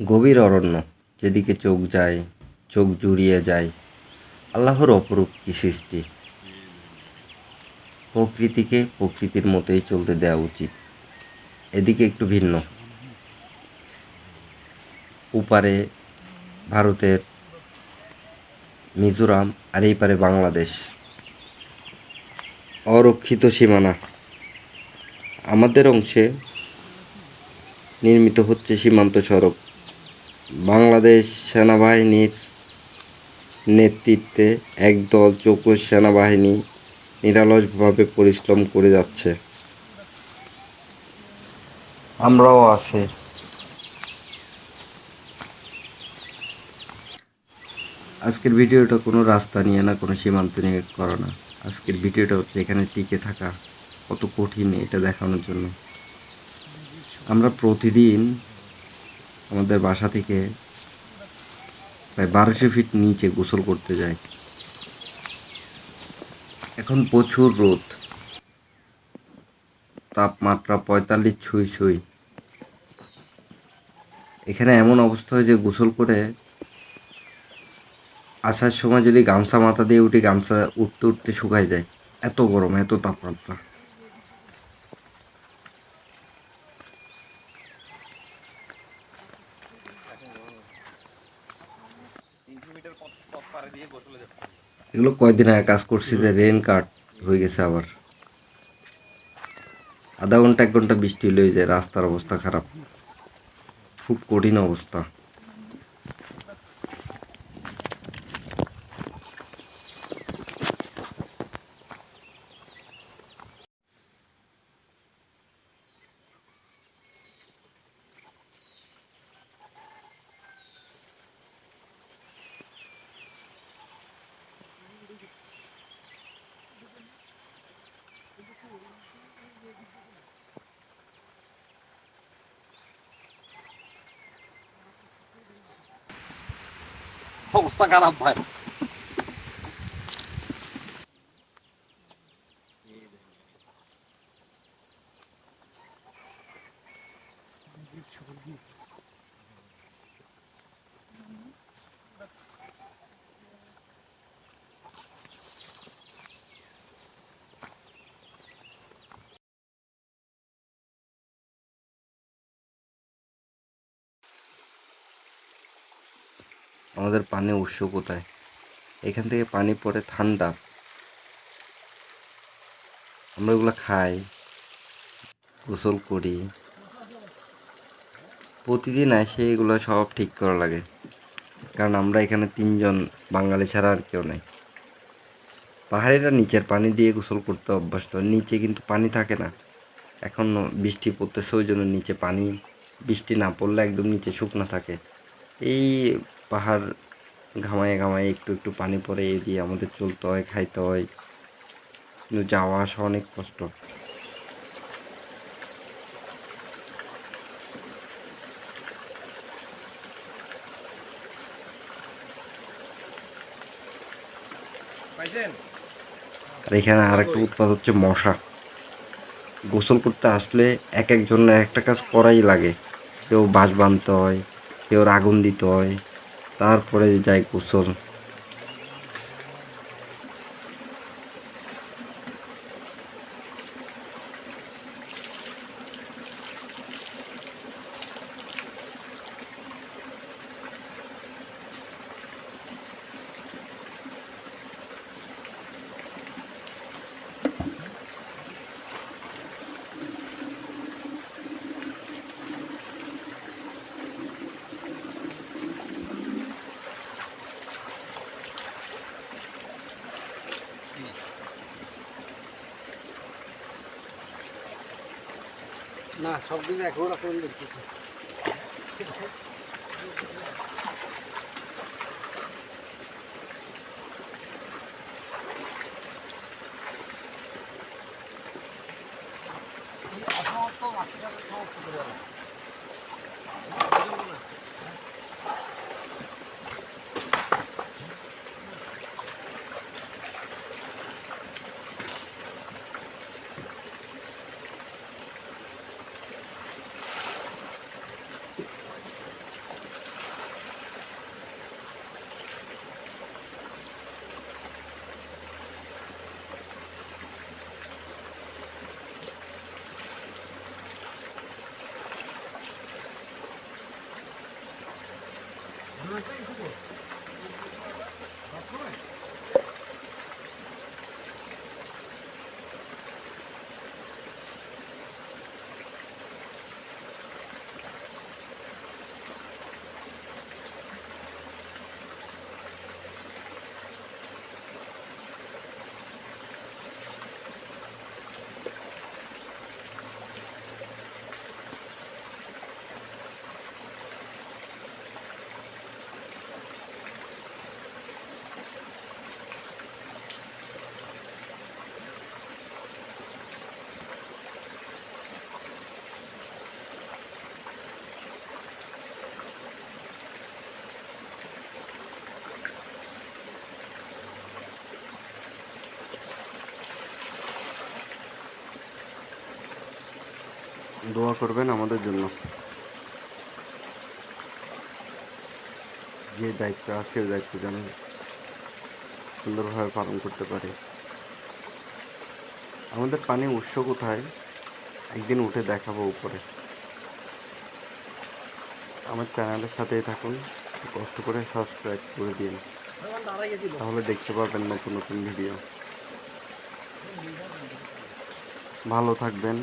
গভীর অরণ্য যেদিকে চোখ যায়, চোখ জুড়িয়ে যায় আল্লাহর অপরূপ কি সৃষ্টি? প্রকৃতিকে প্রকৃতির মতোই চলতে দেওয়া উচিত। এদিকে একটু ভিন্ন। উপারে ভারতের মিজোরাম আর এই পারে বাংলাদেশ। অরক্ষিত সীমানা। আমাদের অংশে নির্মিত হচ্ছে সীমান্ত সড়ক। বাংলাদেশ সেনাবাহিনীর নেতৃত্বে একদল চৌকস সেনাবাহিনী নিরলসভাবে পরিশ্রম করে যাচ্ছে। আমরাও আছি। আজকের ভিডিওটা কোনো রাস্তা নিয়ে না, কোনো সীমান্ত নিয়ে করা না। আজকের ভিডিওটা হচ্ছে এখানে টিকে থাকা, কত কঠিন এটা দেখানোর জন্য। আমরা প্রতিদিন আমাদের বাসা থেকে প্রায় বারোশো ফিট নিচে গোসল করতে যায়। এখন প্রচুর রোদ। তাপমাত্রা পঁয়তাল্লিশ ছুঁই ছুঁই। এখানে এমন অবস্থা হয় যে গোসল করে আসার সময় যদি গামছা মাথা দিয়ে উঠে, গামছা উঠতে উঠতে শুকায় যায়। এত গরম, এত তাপমাত্রা। এগুলো কয়দিন আগে কাজ করছি যে রেন কাট হয়ে গেছে আবার। আধা ঘণ্টা, এক ঘণ্টা বৃষ্টি হলে যায় রাস্তার অবস্থা খারাপ। খুব কঠিন অবস্থা। অবস্থা খারাপ ভাই। আমাদের পানির উৎস কোথায়? এখান থেকে পানি পড়ে ঠান্ডা। আমরা এগুলো খাই, গোসল করি। প্রতিদিন এসে এগুলো সব ঠিক করা লাগে। কারণ আমরা এখানে তিনজন বাঙালি ছাড়া আর কেউ নেই। পাহাড়িরা নিচের পানি দিয়ে গোসল করতে অভ্যস্ত। নিচে কিন্তু পানি থাকে না। এখন বৃষ্টি পড়তেছে ওই জন্য নিচে পানি, বৃষ্টি না পড়লে একদম নিচে শুকনো থাকে। এই পাহাড় ঘামায় ঘামায় একটু একটু পানি পড়ে এ দিয়ে আমাদের চলতে হয় খাইতে হয়। কিন্তু যাওয়া আসা অনেক কষ্ট। আর এখানে আর একটা উৎপাদ হচ্ছে মশা। গোসল করতে আসলে এক একজনের একটা কাজ করাই লাগে। কেউ বাঁশ বাঁধতে হয় কেউ আগুন দিতে হয়। তারপরে যায় গোসল। না সব দিন এখন এখন দেখতেছি সমস্ত করে 물론 끓이 고. দোয়া করবেন আমাদের জন্য। যে দায়িত্ব আছে, ওই দায়িত্ব যেন সুন্দরভাবে পালন করতে পারে। আমাদের পানি উৎস কোথায়? একদিন উঠে দেখাবো উপরে। আমার চ্যানেলের সাথেই থাকুন, কষ্ট করে সাবস্ক্রাইব করে দিন। তাহলে দেখতে পাবেন নতুন নতুন ভিডিও। ভালো থাকবেন।